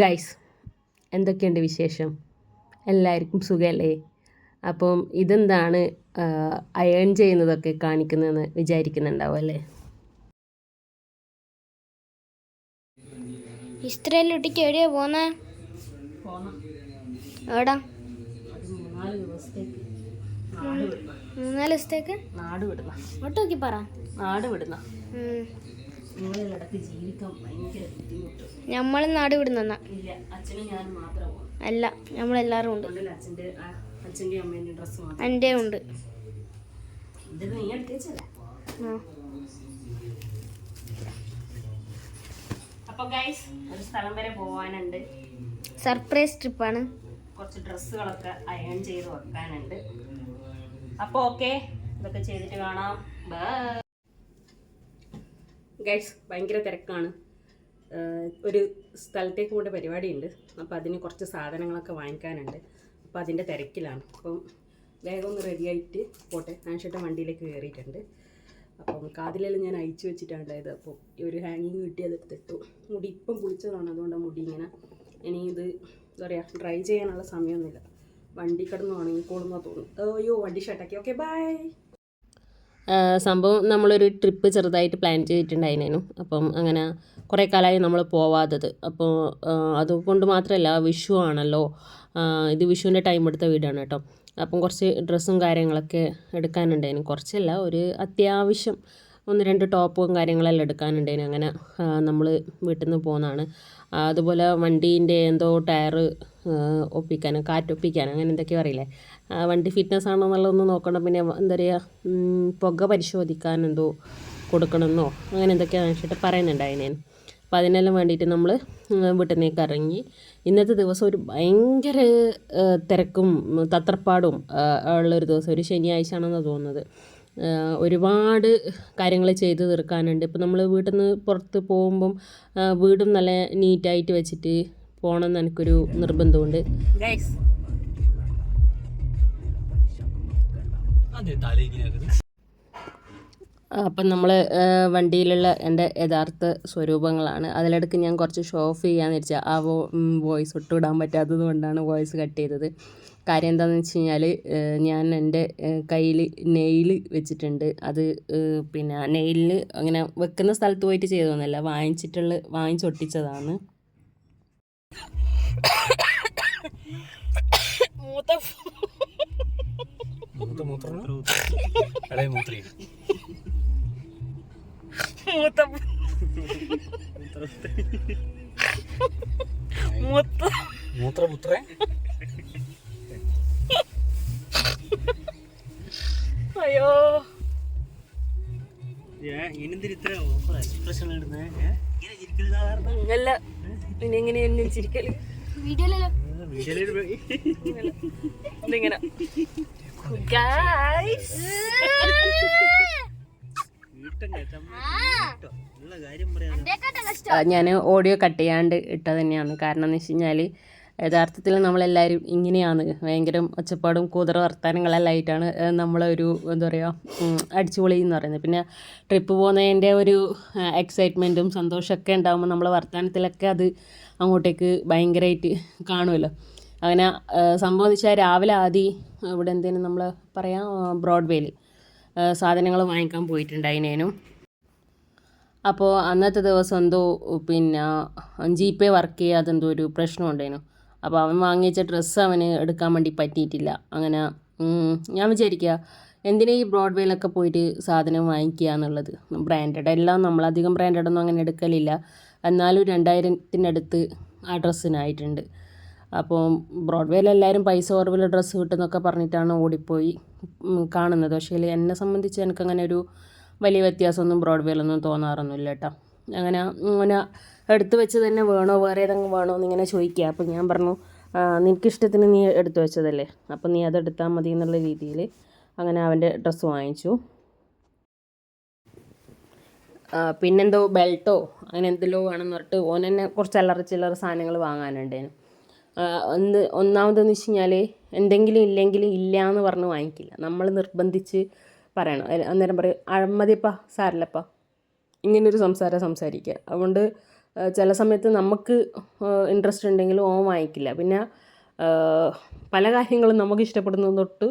Guys എന്തൊക്കെയുണ്ട് വിശേഷം? എല്ലാവർക്കും സുഖമല്ലേ അപ്പം ഇതെന്താണ് അയൺ ചെയ്യുന്നതൊക്കെ കാണിക്കുന്നതെന്ന് വിചാരിക്കുന്നുണ്ടാവും അല്ലേ? ഇസ്ത്രയിലൊട്ടിക്ക് എവിടെയാ പോന്നെ? എവിടാ? മൂന്നാൽ ദിവസത്തേക്ക്. നാട് വിടുന്ന പറ. നാട് വിടുന്ന ജീവിക്കാൻ ഭയങ്കര ബുദ്ധിമുട്ട്. ഞമ്മളും നാട് വിടുന്ന ഇല്ല അച്ഛനും ഞാൻ അല്ല നമ്മളെല്ലാവരും ഉണ്ട്. അച്ഛന്റെ ഡ്രസ്സ് മാത്രം. എന്റെ ഉണ്ട്. ഇത് നീ എടുത്തേച്ചല്ലേ അപ്പോൾ ഗൈസ് ഒരു സ്ഥലം വരെ സർപ്രൈസ് ട്രിപ്പാണ്. കുറച്ച് ഡ്രസ്സുകളൊക്കെ അയൺ ചെയ്ത് വെക്കാനുണ്ട്. അപ്പോൾ ഓക്കെ ഇതൊക്കെ ചെയ്തിട്ട് കാണാം. ഗൈസ് ഭയങ്കര തിരക്കാണ്. ഒരു സ്ഥലത്തേക്ക് കൊണ്ട് പരിപാടിയുണ്ട്. അപ്പോൾ അതിന് കുറച്ച് സാധനങ്ങളൊക്കെ വാങ്ങിക്കാനുണ്ട്. അപ്പോൾ അതിന്റെ തിരക്കിലാണ്. അപ്പം വേഗം ഒന്ന് റെഡിയായിട്ട് പോട്ടെ. ഞാൻ നാൻഷേട്ടൻ വണ്ടിയിലേക്ക് കയറിയിട്ടുണ്ട്. അപ്പം കാതിലെല്ലാം ഞാൻ അയച്ചു വെച്ചിട്ടുണ്ടായത് അപ്പോൾ ഈ ഒരു ഹാങ്ങിങ് കിട്ടി അതെടുത്തിട്ടു മുടി ഇപ്പം കുളിച്ചതാണ്. അതുകൊണ്ട് മുടി ഇങ്ങനെ ഇനി ഇത് എന്താ പറയുക ഡ്രൈ ചെയ്യാനുള്ള സമയമൊന്നുമില്ല. വണ്ടി കിടന്ന് ഉണങ്ങിക്കോളുന്ന തോന്നുന്നു. അയ്യോ വണ്ടി ഷട്ടാക്കി ഓക്കെ ബൈ സംഭവം നമ്മളൊരു ട്രിപ്പ് ചെറുതായിട്ട് പ്ലാൻ ചെയ്തിട്ടുണ്ടായിരുന്നു അപ്പം അങ്ങനെ കുറേ കാലമായി നമ്മൾ പോവാത്തത്. അപ്പോൾ അതുകൊണ്ട് മാത്രമല്ല വിഷു ആണല്ലോ. ഇത് വിഷുവിന്റെ ടൈം എടുത്ത വീടാണ് കേട്ടോ. അപ്പം കുറച്ച് ഡ്രസ്സും കാര്യങ്ങളൊക്കെ എടുക്കാനുണ്ടായിരുന്നു കുറച്ചല്ല ഒരു അത്യാവശ്യം ഒന്ന് രണ്ട് ടോപ്പും കാര്യങ്ങളെല്ലാം എടുക്കാനുണ്ടായിരുന്നു അങ്ങനെ നമ്മൾ വീട്ടിൽ നിന്ന് പോകുന്നതാണ് അതുപോലെ വണ്ടീന്റെ എന്തോ ടയറ് ഒപ്പിക്കാൻ കാറ്റൊപ്പിക്കാൻ അങ്ങനെ എന്തൊക്കെയോ അറിയില്ലേ? വണ്ടി ഫിറ്റ്നസ് ആണോ എന്നുള്ളതൊന്ന് നോക്കണം പിന്നെ എന്താ പറയുക പുക പരിശോധിക്കാൻ എന്തോ കൊടുക്കണമെന്നോ അങ്ങനെ എന്തൊക്കെയാണെന്ന് വെച്ചിട്ട് പറയുന്നുണ്ടായിരുന്നു അപ്പോൾ അതിനെല്ലാം വേണ്ടിയിട്ട് നമ്മൾ വീട്ടിൽ നിന്നേക്ക് ഇറങ്ങി. ഇന്നത്തെ ദിവസം ഒരു ഭയങ്കര തിരക്കും തത്രപ്പാടും ഉള്ളൊരു ദിവസം ഒരു ശനിയാഴ്ച ആണെന്ന് തോന്നുന്നത് ഒരുപാട് കാര്യങ്ങൾ ചെയ്ത് തീർക്കാനുണ്ട്. ഇപ്പം നമ്മൾ വീട്ടിൽ നിന്ന് പുറത്ത് പോകുമ്പം വീടും നല്ല നീറ്റായിട്ട് വെച്ചിട്ട് പോകണം എന്ന് എനിക്കൊരു നിർബന്ധമുണ്ട്. അപ്പം നമ്മൾ വണ്ടിയിലുള്ള എന്റെ യഥാർത്ഥ സ്വരൂപങ്ങളാണ്. അതിലിടക്ക് ഞാൻ കുറച്ച് ഷോ ഓഫ് ചെയ്യാന്ന് വെച്ചാൽ ആ വോ വോയിസ് ഒട്ടുവിടാൻ പറ്റാത്തത് കൊണ്ടാണ് വോയിസ് കട്ട് ചെയ്തത്. കാര്യം എന്താണെന്ന് വെച്ച് കഴിഞ്ഞാൽ ഞാൻ എന്റെ കയ്യിൽ നെയിൽ വെച്ചിട്ടുണ്ട്. അത് പിന്നെ നെയിലിൽ അങ്ങനെ വെക്കുന്ന സ്ഥലത്ത് പോയിട്ട് ചെയ്തതൊന്നുമല്ല വാങ്ങിച്ചിട്ടുള്ള വാങ്ങിച്ചൊട്ടിച്ചതാണ്. മൂത്ത മൂത്രം ഇളയ മൂത്രേ മൂത്രപുത്രേ അയ്യോ ഇനെന്തിരി ഇത്ര എക്സ്പ്രഷൻ ഇടുന്നേ ഇങ്ങനെ ഇരിക്കുന്നത് സാധാരണ അല്ല പിന്നെ എങ്ങനെയായിരുന്നു ചിരിക്കൽ? വീഡിയോയിലല്ലോ. ഇതിങ്ങനെ ഞാൻ ഓഡിയോ കട്ട് ചെയ്യാണ്ട് ഇട്ടത് തന്നെയാണ്. കാരണം എന്ന് വെച്ച് കഴിഞ്ഞാൽ യഥാർത്ഥത്തിൽ നമ്മളെല്ലാവരും ഇങ്ങനെയാണ്. ഭയങ്കര ഒച്ചപ്പാടും കൂതറ വർത്തമാനങ്ങളെല്ലാം ആയിട്ടാണ് ഏഹ്, നമ്മളൊരു എന്താ പറയുക അടിച്ചുപൊളി എന്ന് പറയുന്നത്. പിന്നെ ട്രിപ്പ് പോകുന്നതിന്റെ ഒരു എക്സൈറ്റ്മെന്റും സന്തോഷമൊക്കെ ഉണ്ടാകുമ്പോൾ നമ്മൾ വർത്തമാനത്തിലൊക്കെ അത് അങ്ങോട്ടേക്ക് ഭയങ്കരമായിട്ട് കാണുമല്ലോ അങ്ങനെ സംഭവം എന്ന് വെച്ചാൽ രാവിലെ ആദ്യം ഇവിടെ എന്തേലും നമ്മൾ പറയാം ബ്രോഡ്വേയിൽ സാധനങ്ങൾ വാങ്ങിക്കാൻ പോയിട്ടുണ്ടായിനേനും. അപ്പോൾ അന്നത്തെ ദിവസം എന്തോ പിന്നെ ജി പേ വർക്ക് ചെയ്യാതെന്തോ ഒരു പ്രശ്നം ഉണ്ടായിരുന്നു അപ്പോൾ അവൻ വാങ്ങിച്ച ഡ്രസ്സ് അവന് എടുക്കാൻ വേണ്ടി പറ്റിയിട്ടില്ല. അങ്ങനെ ഞാൻ വിചാരിക്കുക എന്തിനാ ഈ ബ്രോഡ്വേയിലൊക്കെ പോയിട്ട് സാധനം വാങ്ങിക്കുക എന്നുള്ളത്? ബ്രാൻഡഡ് എല്ലാം നമ്മളധികം ബ്രാൻഡഡൊന്നും അങ്ങനെ എടുക്കലില്ല. എന്നാലും രണ്ടായിരത്തിനടുത്ത് ആ ഡ്രസ്സിനായിട്ടുണ്ട്. അപ്പോൾ ബ്രോഡ്വേയിൽ എല്ലാവരും പൈസ കുറവിൽ ഡ്രസ്സ് കിട്ടുന്നൊക്കെ പറഞ്ഞിട്ടാണ് ഓടിപ്പോയി കാണുന്നത്. പക്ഷേ എന്നെ സംബന്ധിച്ച് എനിക്കങ്ങനെ ഒരു വലിയ വ്യത്യാസമൊന്നും ബ്രോഡ്വേയിലൊന്നും തോന്നാറൊന്നുമില്ല കേട്ടോ. അങ്ങനെ അങ്ങനെ എടുത്തു വെച്ച് തന്നെ വേണോ? വേറെ ഏതെങ്കിലും വേണോ എന്നിങ്ങനെ ചോദിക്കുക. അപ്പോൾ ഞാൻ പറഞ്ഞു "ആ, നിനക്കിഷ്ടത്തിന് നീ എടുത്തു വെച്ചതല്ലേ. അപ്പം നീ അതെടുത്താൽ മതി എന്നുള്ള രീതിയിൽ അങ്ങനെ അവന്റെ ഡ്രസ്സ് വാങ്ങിച്ചു. പിന്നെന്തോ ബെൽട്ടോ അങ്ങനെ എന്തെല്ലോ വേണമെന്ന് പറഞ്ഞിട്ട് ഓൻ തന്നെ കുറച്ച് അല്ലറ ചില്ലറ സാധനങ്ങൾ വാങ്ങാനുണ്ടേനു ഒന്ന് ഒന്നാമതെന്ന് വെച്ച് കഴിഞ്ഞാൽ എന്തെങ്കിലും ഇല്ലെങ്കിൽ ഇല്ല എന്ന് പറഞ്ഞ് വാങ്ങിക്കില്ല. നമ്മൾ നിർബന്ധിച്ച് പറയണം. അന്നേരം പറയും അഴമതിപ്പാ സാരില്ലപ്പാ. ഇങ്ങനൊരു സംസാരം സംസാരിക്കുക. അതുകൊണ്ട് ചില സമയത്ത് നമുക്ക് ഇൻട്രസ്റ്റ് ഉണ്ടെങ്കിലും ഓൻ വാങ്ങിക്കില്ല. പിന്നെ പല കാര്യങ്ങളും നമുക്ക് ഇഷ്ടപ്പെടുന്നത് തൊട്ട്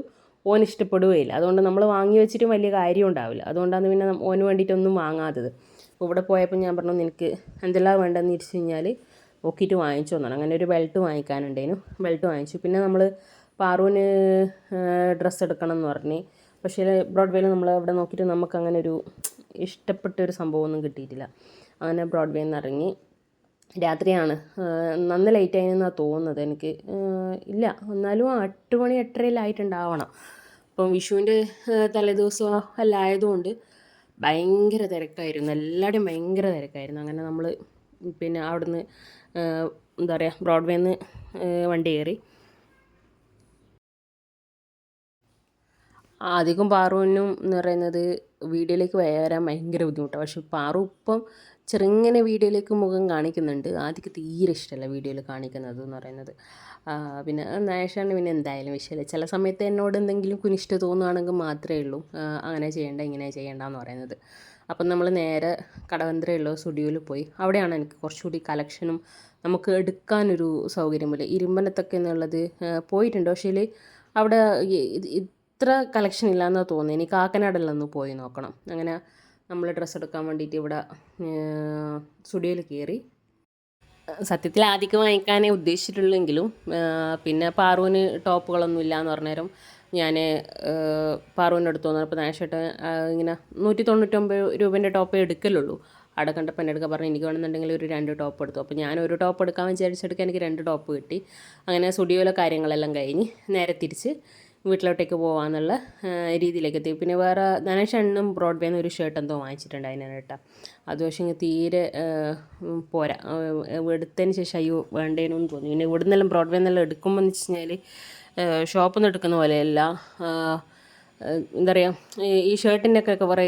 ഓൻ ഇഷ്ടപ്പെടുകയില്ല. അതുകൊണ്ട് നമ്മൾ വാങ്ങി വെച്ചിട്ടും വലിയ കാര്യം ഉണ്ടാവില്ല. അതുകൊണ്ടാണ് പിന്നെ ഓന് വേണ്ടിയിട്ടൊന്നും വാങ്ങാത്തത്. അപ്പോൾ ഇവിടെ പോയപ്പോൾ ഞാൻ പറഞ്ഞു നിനക്ക് എന്തെല്ലാം വേണ്ടതെന്ന് ഇരിച്ചു കഴിഞ്ഞാൽ നോക്കിയിട്ട് വാങ്ങിച്ചു തന്നാണ് അങ്ങനെ ഒരു ബെൽറ്റ് വാങ്ങിക്കാനുണ്ടേനു ബെൽറ്റ് വാങ്ങിച്ചു. പിന്നെ നമ്മൾ പാറുവിന് ഡ്രസ്സ് എടുക്കണം എന്ന് പറഞ്ഞ്. പക്ഷേ ബ്രോഡ്വേയിൽ നമ്മൾ അവിടെ നോക്കിയിട്ട് നമുക്ക് അങ്ങനെ ഒരു ഇഷ്ടപ്പെട്ട ഒരു സംഭവമൊന്നും കിട്ടിയിട്ടില്ല. അങ്ങനെ ബ്രോഡ്വേയിൽ നിന്ന് ഇറങ്ങി രാത്രിയാണ് നന്ന് ലേറ്റ് ആയെന്നാണ് തോന്നുന്നത് എനിക്ക്. ഇല്ല. എന്നാലും എട്ട് മണി എട്ടരയിലായിട്ടുണ്ടാവണം അപ്പം വിഷുവിന്റെ തലേദിവസം എല്ലാം ആയതുകൊണ്ട് ഭയങ്കര തിരക്കായിരുന്നു. എല്ലാവരുടെയും ഭയങ്കര തിരക്കായിരുന്നു. അങ്ങനെ നമ്മൾ പിന്നെ അവിടുന്ന് എന്താ പറയുക ബ്രോഡ്വേന്ന് വണ്ടി കയറി. അധികം പാറുവിനും എന്ന് പറയുന്നത് വീഡിയോയിലേക്ക് വരാൻ ഭയങ്കര ബുദ്ധിമുട്ടാണ് പക്ഷെ പാറു ഇപ്പം ചെറുങ്ങനെ വീഡിയോയിലേക്ക് മുഖം കാണിക്കുന്നുണ്ട്. ആദ്യം തീരെ ഇഷ്ടമല്ല വീഡിയോയിൽ കാണിക്കുന്നത് എന്ന് പറയുന്നത്. പിന്നെ നാഷാണ് പിന്നെ എന്തായാലും വിഷയമില്ല. ചില സമയത്ത് എന്നോട് എന്തെങ്കിലും കുനിഷ്ഠ തോന്നുകയാണെങ്കിൽ മാത്രമേ ഉള്ളൂ. അങ്ങനെ ചെയ്യേണ്ട ഇങ്ങനെ ചെയ്യേണ്ട എന്ന് പറയുന്നത്. അപ്പം നമ്മൾ നേരെ കടവന്ത്രയുള്ള സ്റ്റുഡിയോയിൽ പോയി. അവിടെയാണ് എനിക്ക് കുറച്ചുകൂടി കളക്ഷനും നമുക്ക് എടുക്കാനൊരു സൗകര്യമില്ല ഇരുമ്പനത്തൊക്കെ എന്നുള്ളത് പോയിട്ടുണ്ട്. പക്ഷേ അവിടെ ഇത്ര കളക്ഷൻ ഇല്ലയെന്ന് തോന്നുന്നു. ഇനി കാക്കനാടിലൊന്ന് പോയി നോക്കണം. അങ്ങനെ നമ്മൾ ഡ്രസ്സ് എടുക്കാൻ വേണ്ടിയിട്ട് ഇവിടെ സ്റ്റുഡിയോയിൽ കയറി സത്യത്തിൽ ആദ്യമൊക്കെ വാങ്ങിക്കാനേ ഉദ്ദേശിച്ചിട്ടുള്ളെങ്കിലും പിന്നെ പാറുവിന് ടോപ്പുകളൊന്നും ഇല്ല എന്ന് പറഞ്ഞേരം ഞാൻ പാറുവിന്റെ അടുത്ത് വന്നപ്പോൾ നാശമായിട്ട് ഇങ്ങനെ നൂറ്റി തൊണ്ണൂറ്റൊമ്പത് രൂപേന്റെ ടോപ്പ് എടുക്കലുള്ളൂ. അവിടെ കണ്ടപ്പോൾ എന്നെ എടുക്കാൻ പറഞ്ഞു എനിക്ക് വേണമെന്നുണ്ടെങ്കിൽ ഒരു രണ്ട് ടോപ്പ് എടുത്തു. അപ്പോൾ ഞാൻ ഒരു ടോപ്പ് എടുക്കാൻ വിചാരിച്ചെടുക്കാൻ എനിക്ക് രണ്ട് ടോപ്പ് കിട്ടി. അങ്ങനെ സ്റ്റുഡിയോയിലെ കാര്യങ്ങളെല്ലാം കഴിഞ്ഞ് നേരെ തിരിച്ച് വീട്ടിലോട്ടേക്ക് പോകാമെന്നുള്ള രീതിയിലേക്ക് എത്തി പിന്നെ വേറെ ധനേഷ് എണ്ണും ബ്രോഡ്ബേന്ന് ഒരു ഷർട്ട് എന്തോ വാങ്ങിച്ചിട്ടുണ്ട് അതിനാണ് കേട്ടോ. അത് പക്ഷേ തീരെ പോരാ. എടുത്തതിന് ശേഷം അയ്യോ വേണ്ടേനു തോന്നി. പിന്നെ ഇവിടെ നിന്നെല്ലാം ബ്രോഡ്വേ നിന്നെല്ലാം എടുക്കുമ്പോൾ എന്ന് വെച്ച് കഴിഞ്ഞാൽ ഷോപ്പിൽ നിന്ന് എടുക്കുന്ന പോലെയല്ല. എന്താ പറയുക ഈ ഷർട്ടിന്റെയൊക്കെ കുറേ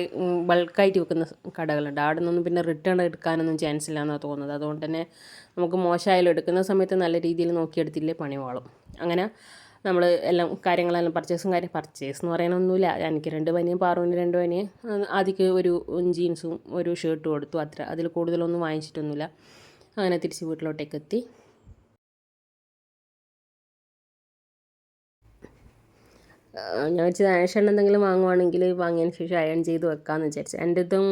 ബൾക്കായിട്ട് വെക്കുന്ന കടകളുണ്ട്. അവിടെ നിന്നൊന്നും പിന്നെ റിട്ടേൺ എടുക്കാനൊന്നും ചാൻസ് ഇല്ല എന്നാണ് തോന്നുന്നത്. അതുകൊണ്ട് തന്നെ നമുക്ക് മോശമായാലും എടുക്കുന്ന സമയത്ത് നല്ല രീതിയിൽ നോക്കിയെടുത്തില്ലേ പണി വാളും അങ്ങനെ നമ്മൾ എല്ലാം കാര്യങ്ങളെല്ലാം പർച്ചേസും കാര്യം പർച്ചേസ് എന്ന് പറയാനൊന്നുമില്ല എനിക്ക് രണ്ട് പനിയും പാറുവിന് രണ്ട് പനിയും. ആദ്യക്ക് ഒരു ജീൻസും ഒരു ഷർട്ടും കൊടുത്തു. അത്ര. അതിൽ കൂടുതലൊന്നും വാങ്ങിച്ചിട്ടൊന്നുമില്ല. അങ്ങനെ തിരിച്ച് വീട്ടിലോട്ടേക്ക് എത്തി. ഞാൻ വെച്ചത് ആഷൻ എന്തെങ്കിലും വാങ്ങുവാണെങ്കിൽ വാങ്ങിയതിന് ശേഷം അയൺ ചെയ്ത് വെക്കാമെന്ന് വിചാരിച്ചു. എന്റെ ഇതും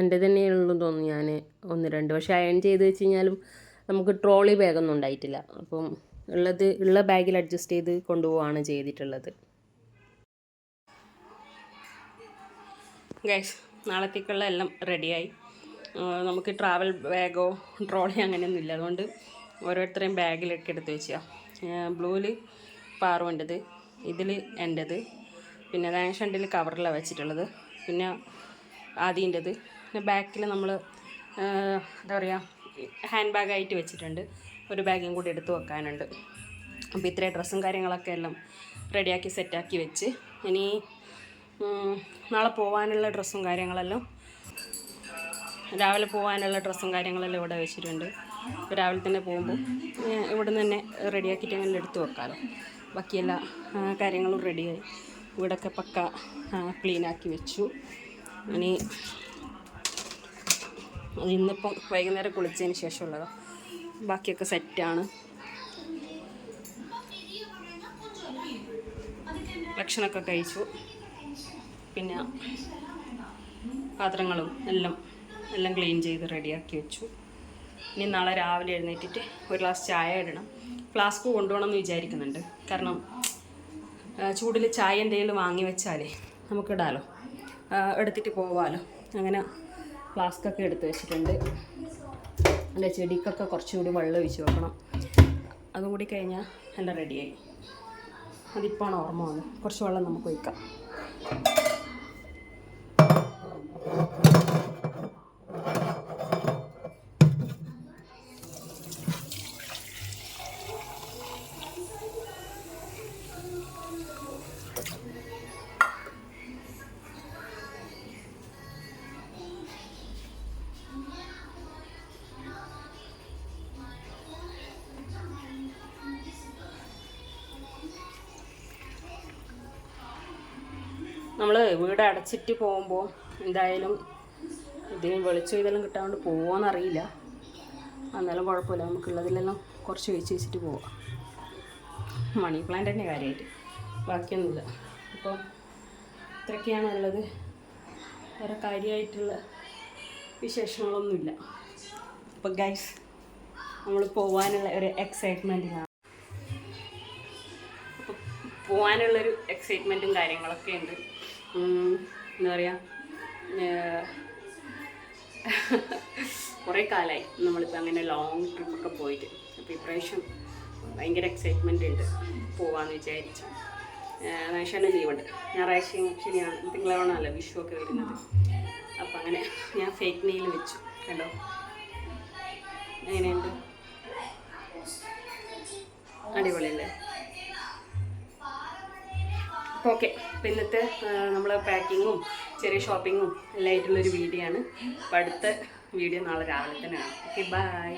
എന്റെ തന്നെയുള്ളൂ തോന്നുന്നു ഞാൻ ഒന്ന് രണ്ട്. പക്ഷേ അയൺ ചെയ്ത് വെച്ച് കഴിഞ്ഞാലും നമുക്ക് ട്രോളി ബാഗൊന്നും ഉണ്ടായിട്ടില്ല. അപ്പം ഉള്ളത് ഉള്ള ബാഗിൽ അഡ്ജസ്റ്റ് ചെയ്ത് കൊണ്ടുപോവാണ് ചെയ്തിട്ടുള്ളത്. ഗൈസ് നാളത്തേക്കുള്ള എല്ലാം റെഡിയായി നമുക്ക് ട്രാവൽ ബാഗോ ട്രോളി അങ്ങനെയൊന്നും ഇല്ല അതുകൊണ്ട് ഓരോരുത്തരെയും ബാഗിലൊക്കെ എടുത്ത് വെച്ചാൽ ബ്ലൂവിൽ പാറുവിന്റെത് ഇതിൽ എന്റെത് പിന്നെ റാഷണ്ടിൽ കവറിലാണ് വെച്ചിട്ടുള്ളത്. പിന്നെ ആദ്യന്റെത് പിന്നെ ബാക്കിൽ നമ്മൾ എന്താ പറയുക ഹാൻഡ് ബാഗായിട്ട് വെച്ചിട്ടുണ്ട്. ഒരു ബാഗും കൂടി എടുത്ത് വെക്കാനുണ്ട്. അപ്പോൾ ഇത്രയും ഡ്രസ്സും കാര്യങ്ങളൊക്കെ എല്ലാം റെഡിയാക്കി സെറ്റാക്കി വെച്ച് ഇനി നാളെ പോകാനുള്ള ഡ്രസ്സും കാര്യങ്ങളെല്ലാം രാവിലെ പോകാനുള്ള ഡ്രസ്സും കാര്യങ്ങളെല്ലാം ഇവിടെ വെച്ചിട്ടുണ്ട്. രാവിലെ തന്നെ പോകുമ്പോൾ ഇവിടെ നിന്ന് തന്നെ റെഡിയാക്കിയിട്ട് അങ്ങനെ എടുത്ത് വെക്കാമല്ലോ ബാക്കി എല്ലാ കാര്യങ്ങളും റെഡിയായി. ഇവിടെയൊക്കെ പക്ക ക്ലീനാക്കി വെച്ചു. ഇനി ഇന്നിപ്പം വൈകുന്നേരം കുളിച്ചതിന് ശേഷമുള്ളതാണ് ബാക്കിയൊക്കെ സെറ്റാണ്. ഭക്ഷണമൊക്കെ കഴിച്ചു. പിന്നെ പാത്രങ്ങളും എല്ലാം എല്ലാം ക്ലീൻ ചെയ്ത് റെഡിയാക്കി വെച്ചു. ഇനി നാളെ രാവിലെ എഴുന്നേറ്റിട്ട് ഒരു ഗ്ലാസ് ചായ ഇടണം. ഫ്ലാസ്ക് കൊണ്ടുപോകണം എന്ന് വിചാരിക്കുന്നുണ്ട്. കാരണം ചൂടിൽ ചായ എന്തെങ്കിലും വാങ്ങി വെച്ചാലേ നമുക്കിടാലോ എടുത്തിട്ട് പോവാലോ. അങ്ങനെ ഫ്ലാസ്കൊക്കെ എടുത്ത് വെച്ചിട്ടുണ്ട്. എന്റെ ചെടിക്കൊക്കെ കുറച്ചുകൂടി വെള്ളം ഒഴിച്ച് വെക്കണം. അതും കൂടി കഴിഞ്ഞാൽ എല്ലാം റെഡിയായി അതിപ്പോഴാണ് ഓർമ്മ വന്നത്. കുറച്ച് വെള്ളം നമുക്ക് ഒഴിക്കാം. നമ്മൾ വീട് അടച്ചിട്ട് പോകുമ്പോൾ എന്തായാലും ഇതിന് വെളിച്ചം ഇതെല്ലാം കിട്ടാണ്ട് പോവാന്നറിയില്ല. എന്നാലും കുഴപ്പമില്ല. നമുക്കുള്ളതിലെല്ലാം കുറച്ച് വെച്ച് വെച്ചിട്ട് പോവാം. മണി പ്ലാന്റ് തന്നെ കാര്യമായിട്ട് ബാക്കിയൊന്നുമില്ല. അപ്പോൾ ഇത്രയൊക്കെയാണ് ഉള്ളത്. വേറെ കാര്യമായിട്ടുള്ള വിശേഷങ്ങളൊന്നുമില്ല. അപ്പോൾ ഗൈസ് നമ്മൾ പോവാനുള്ള ഒരു എക്സൈറ്റ്മെന്റിലാണ് അപ്പോൾ പോവാനുള്ളൊരു എക്സൈറ്റ്മെന്റും കാര്യങ്ങളൊക്കെ ഉണ്ട്. എന്താ പറയുക കുറേ കാലമായി നമ്മളിപ്പോൾ അങ്ങനെ ലോങ് ട്രിപ്പൊക്കെ പോയിട്ട്. അപ്പോൾ ഇപ്രാവശ്യം ഭയങ്കര എക്സൈറ്റ്മെന്റ് ഉണ്ട് പോവാന്ന് വിചാരിച്ചു. നാശാന്റെ ലീവുണ്ട്. ഞായറാഴ്ചയും ശനിയാണ് തിങ്കളാണല്ലോ വിഷു ഒക്കെ വരുന്നത്. അപ്പം അങ്ങനെ ഞാൻ ഫേക്ക് നെയിൽ വെച്ചു. കണ്ടോ? എങ്ങനെയുണ്ട്? അടിപൊളിയല്ലേ? ഓക്കെ. അപ്പോൾ ഇന്നത്തെ നമ്മൾ പാക്കിങ്ങും ചെറിയ ഷോപ്പിങ്ങും എല്ലാം ആയിട്ടുള്ളൊരു വീഡിയോ ആണ്. അപ്പോൾ അടുത്ത വീഡിയോ നാളെ രാവിലെ തന്നെയാണ് ഓക്കെ ബൈ.